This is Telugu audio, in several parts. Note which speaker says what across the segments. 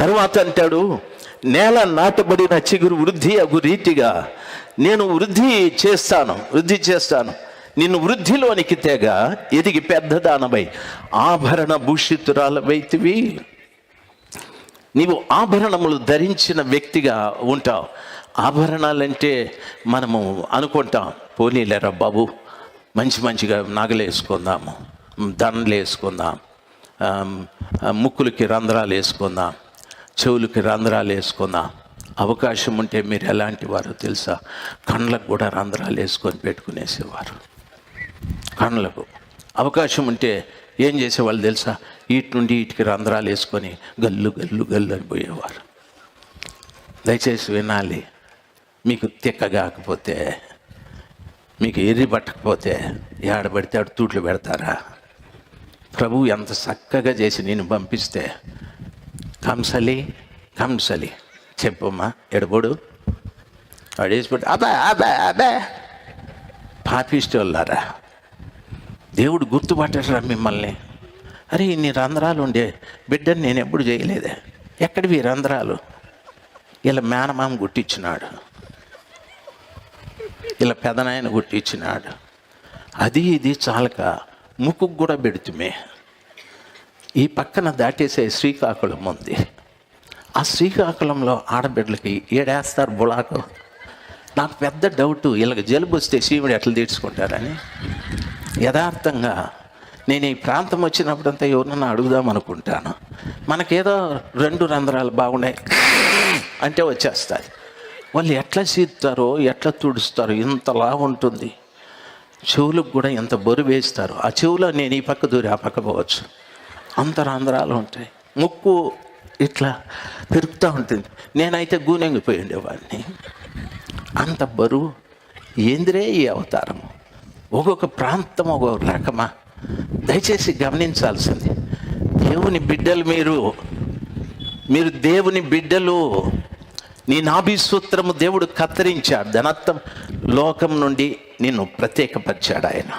Speaker 1: తర్వాత అంటాడు నేల నాటబడిన చిగురు వృద్ధి అగు రీతిగా నేను వృద్ధి చేస్తాను వృద్ధి చేస్తాను. నిన్ను వృద్ధిలోనికి తెగ ఎదిగి పెద్దదానమై ఆభరణ భూషితురాలవైతివి. నీవు ఆభరణములు ధరించిన వ్యక్తిగా ఉంటావు. ఆభరణాలంటే మనము అనుకుంటాం పోనీలేరా బాబు మంచి మంచిగా నగలు వేసుకుందాము దండలు వేసుకుందాం ముక్కులకి రంధ్రాలు వేసుకుందాం చెవులకి రంధ్రాలు వేసుకుందాం అవకాశం ఉంటే మీరు ఎలాంటి వారు తెలుసా? కండ్లకు కూడా రంధ్రాలు వేసుకొని పెట్టుకునేసేవారు. కండ్లకు అవకాశం ఉంటే ఏం చేసేవాళ్ళు తెలుసా? ఇటు నుండి ఇటుకి రంధ్రాలు వేసుకొని గల్లు గల్లు గల్లు అని పోయేవారు. దయచేసి వినాలి. మీకు తిక్క కాకపోతే మీకు ఎర్రి పట్టకపోతే ఏడబడితే ఆడు తూట్లు పెడతారా? ప్రభువు ఎంత చక్కగా చేసి నేను పంపిస్తే కంసలి కంసలి చెప్పమ్మా ఎడబోడు. వాడు వేసి అబ్బా అబ్బా అబ్బా. పాపిస్తోళ్ళారా దేవుడు గుర్తుపట్టరా మిమ్మల్ని. అరే ఇన్ని రంధ్రాలు ఉండే బిడ్డని నేను ఎప్పుడు చేయలేదే. ఎక్కడివి రంధ్రాలు? ఇలా మేనమామ గుట్టించినాడు ఇలా పెదనాయన గుట్టించినాడు అది ఇది చాలక ముక్కుకు కూడా పెడుతుమే. ఈ పక్కన దాటేసే శ్రీకాకుళం ఉంది. ఆ శ్రీకాకుళంలో ఆడబిడ్డలకి ఏడేస్తారు బులాకు? నాకు పెద్ద డౌట్. వీళ్ళకి జలుబు వస్తే శివుడు ఎట్లా తీర్చుకుంటారని. యథార్థంగా నేను ఈ ప్రాంతం వచ్చినప్పుడంతా ఎవరినన్నా అడుగుదాం అనుకుంటాను. మనకేదో రెండు రంధ్రాలు బాగున్నాయి అంటే వచ్చేస్తుంది. వాళ్ళు ఎట్లా సీతారో ఎట్లా తుడుస్తారో ఇంతలా ఉంటుంది. చెవులకు కూడా ఎంత బొరు వేస్తారు. ఆ చెవులో నేను ఈ పక్క దూరి ఆ పక్క పోవచ్చు. అంత రంధ్రాలు ఉంటాయి. ముక్కు ఇట్లా పెరుగుతూ ఉంటుంది. నేనైతే గూనెంగిపోయి ఉండేవాడిని అంత బరువు ఏందిరే ఈ అవతారం ఒక్కొక్క ప్రాంతం ఒక్కొక్క రకమా? దయచేసి గమనించాల్సింది. దేవుని బిడ్డలు మీరు మీరు దేవుని బిడ్డలు నీ నాభిసూత్రము దేవుడు కత్తిరించాడు. ధనత్వం లోకం నుండి నిన్ను ప్రత్యేకపరిచాడు ఆయన.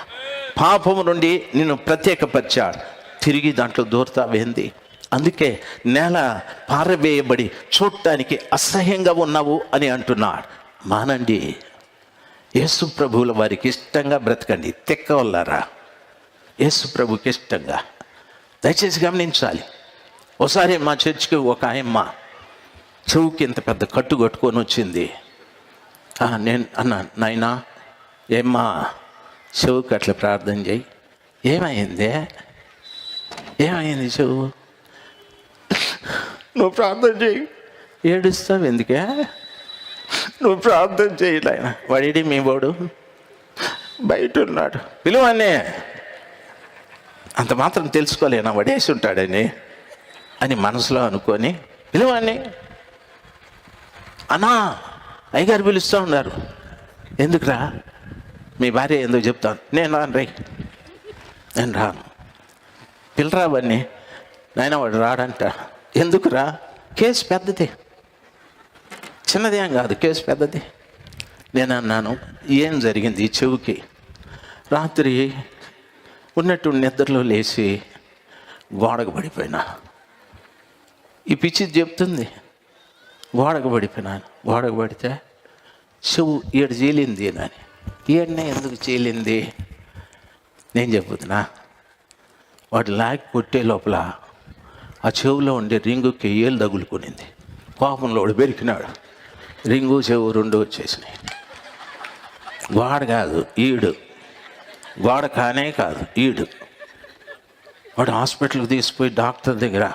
Speaker 1: పాపము నుండి నిన్ను ప్రత్యేకపరిచాడు. తిరిగి దాంట్లో దూరతావేంది? అందుకే నేల పారవేయబడి చూడటానికి అసహ్యంగా ఉన్నావు అని అంటున్నాడు. మానండి యేసు ప్రభువుల వారికి ఇష్టంగా బ్రతకండి. తెక్కవల్లారా? యేసు ప్రభుకి ఇష్టంగా. దయచేసి గమనించాలి. ఒకసారి మా చర్చికి ఒక ఆయమ్మ చెవుకి ఇంత పెద్ద కట్టు కట్టుకొని వచ్చింది. నేను అన్నా నాయనా ఏమ్మా చెవుకి అట్లా ప్రార్థన చేయి. ఏమైంది? ఏమైంది చెవు? నువ్వు ప్రార్థన చేయి ఏడుస్తావు ఎందుకే? నువ్వు ప్రార్థన చేయలేన వాడి మీ వాడు బయట ఉన్నాడు పిలువనే అంత మాత్రం తెలుసుకోలేనా? వడేసి ఉంటాడని. అని మనసులో అనుకొని పిలువని అన్నా అయ్యగారు పిలుస్తూ ఉన్నారు. ఎందుకురా? మీ భార్య ఎందుకు చెప్తాను? నేను రాను రై నేను రాను. పిల్లరావన్నీ నాయన వాడు రాడంట. ఎందుకురా? కేసు పెద్దది. చిన్నదేం కాదు కేసు పెద్దది. నేను అన్నాను ఏం జరిగింది చెవుకి? రాత్రి ఉన్నట్టు నిద్రలో లేచి గోడకు పడిపోయినా. ఈ పిచ్చి చెప్తుంది. గోడకు పడిపోయినాను గోడకు పడితే చెవు ఏడు చీలింది అని ఏడనే ఎందుకు చీలింది? నేను చెప్పుతున్నా. వాడు లాగి కొట్టే లోపల ఆ చెవులో ఉండే రింగుకి ఏళ్ళు తగులుకునింది. కోపంలో వాడు పెరికినాడు రింగు చెవు రెండు వచ్చేసినాయి. గోడ కాదు ఈడు. గోడ కానే కాదు ఈడు. వాడు హాస్పిటల్కి తీసుకుపోయి డాక్టర్ దగ్గర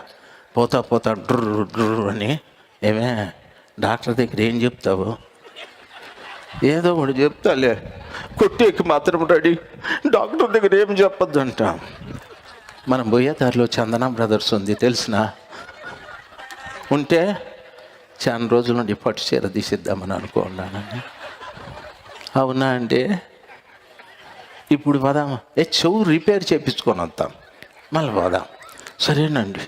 Speaker 1: పోతా పోతా డ్రు డ్రు అని ఏమే డాక్టర్ దగ్గర ఏం చెప్తావు? ఏదో వాడు చెప్తాలే. కొట్టేకి మాత్రం రెడీ. డాక్టర్ దగ్గర ఏం చెప్పొద్దు అంటాం మనం పోయే చందన బ్రదర్స్ ఉంది తెలిసిన? ఉంటే చాలా రోజుల నుండి పట్టు చీర తీసిద్దామని అనుకున్నానండి. అవునా అంటే ఇప్పుడు పోదామా ఏ చెవు రిపేర్ చేయించుకొని వద్దాం. మళ్ళీ పోదాం. సరేనండి.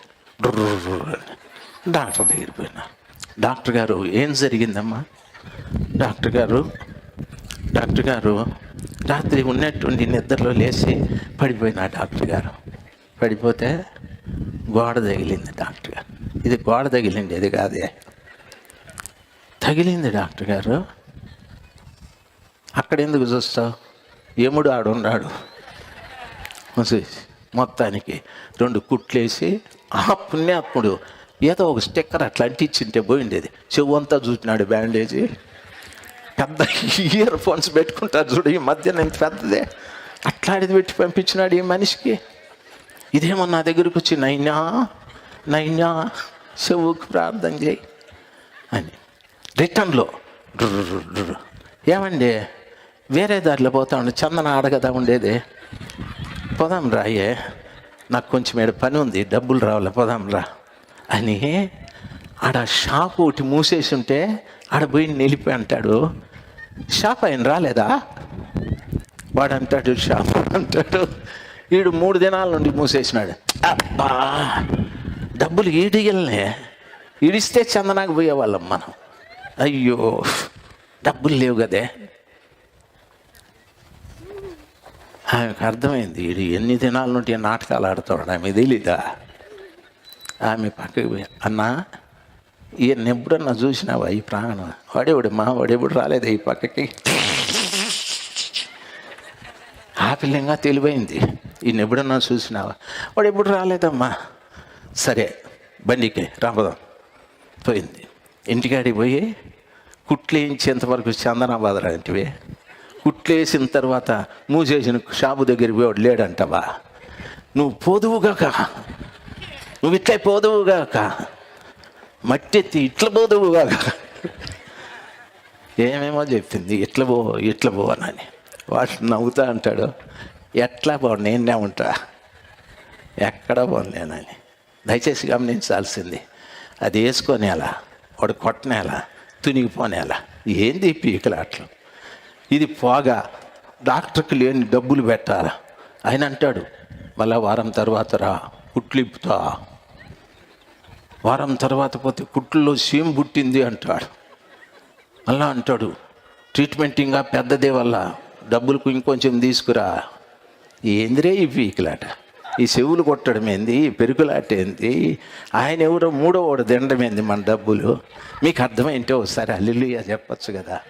Speaker 1: అని డాక్టర్ దగ్గర పోయినా. డాక్టర్ గారు ఏం జరిగిందమ్మా? డాక్టర్ గారు డాక్టర్ గారు రాత్రి ఉన్నట్టుండి నిద్రలో లేచి పడిపోయినా డాక్టర్ గారు. పడిపోతే గోడ తగిలింది డాక్టర్ గారు. ఇది గోడ తగిలింది ఇది కాదే. తగిలింది డాక్టర్ గారు. అక్కడ ఎందుకు చూస్తావు? ఎముడు ఆడున్నాడు మొత్తానికి రెండు కుట్లేసి ఆ పుణ్యాత్ముడు ఏదో ఒక స్టిక్కర్ అట్లా అంటించింటే పోయిండేది. చెవు అంతా చూసినాడు బ్యాండేజీ. పెద్ద ఇయర్ ఫోన్స్ పెట్టుకుంటారు చూడు ఈ మధ్య నేను పెద్దదే. అట్లాంటిది పెట్టి పంపించినాడు ఈ మనిషికి. ఇదేమో నా దగ్గరకు వచ్చి నైనా నైనా చెవుకు ప్రార్థన చేయి అని. రిటర్న్లో ఏమండి వేరే దారిలో పోతా ఉండే చందన అడగదా ఉండేది. పోదాం రాయే నాకు కొంచెం ఏడు పని ఉంది డబ్బులు రావాలి పోదాం రా అని ఆడ షాప్ ఒకటి మూసేసి ఉంటే ఆడ పోయి నిలిపి అంటాడు. షాప్ ఆయన రాలేదా? వాడు అంటాడు షాప్ అంటాడు. వీడు మూడు దినాల నుండి మూసేసినాడు. అబ్బా డబ్బులు ఈడియల్నే. ఈడిస్తే చందనాకు పోయేవాళ్ళం మనం. అయ్యో డబ్బులు లేవు కదే. ఆమెకు అర్థమైంది వీడు ఎన్ని దినాల నుండి నాటకాలు ఆడుతాడు ఆమె తెలీదా? ఆమె పక్కకి పోయి అన్నా ఈయన ఎప్పుడన్నా చూసినావా ఈ ప్రాణం? వాడేవాడు మా వాడెప్పుడు రాలేదు ఈ పక్కకి? ఆ పిల్లంగా తెలివైంది ఈయన ఎప్పుడన్నా చూసినావా? వాడు ఎప్పుడు రాలేదమ్మా. సరే బండికి రాబదాం పోయింది. ఇంటికాడికి పోయి కుట్లేయించేంతవరకు చందనాబాద్ లాంటివి. కుట్లేసిన తర్వాత మూసేసిన షాపు దగ్గరికి పోయాడు వాడు లేడంటవా? నువ్వు పోదువుగాక నువ్వు ఇట్లా పోదువుగాక మట్టెత్తి ఇట్ల పోదువుగాక ఏమేమో చెప్పింది. ఇట్ల పో ఇట్ల పో అని వాడు నవ్వుతా అంటాడు. ఎట్లా పో నేనే ఉంటా. ఎక్కడ పోను నేనని. దయచేసి గమనించాల్సింది. అది వేసుకొనేలా వాడు కొట్టనేలా తునిగిపోనేలా. ఏంది పీకలాట్లు ఇది పోగా. డాక్టర్కి లేని డబ్బులు పెట్టాలా? ఆయన అంటాడు మళ్ళా వారం తర్వాత రా కుట్లిప్పుతా వారం తర్వాత పోతే కుట్లలో సీమ్ పుట్టింది అంటాడు. మళ్ళా అంటాడు ట్రీట్మెంట్ ఇంకా పెద్దదే వల్ల డబ్బులకు ఇంకొంచెం తీసుకురా. ఏందిరే ఈ పీకులాట ఈ చెవులు కొట్టడం ఏంది? ఈ పెరుకులాట ఏంది? ఆయన ఎవరో మూడో వాడు తినడం ఏంది మన డబ్బులు? మీకు అర్థమైంటే ఒకసారి అల్లిలుయ్య చెప్పచ్చు కదా.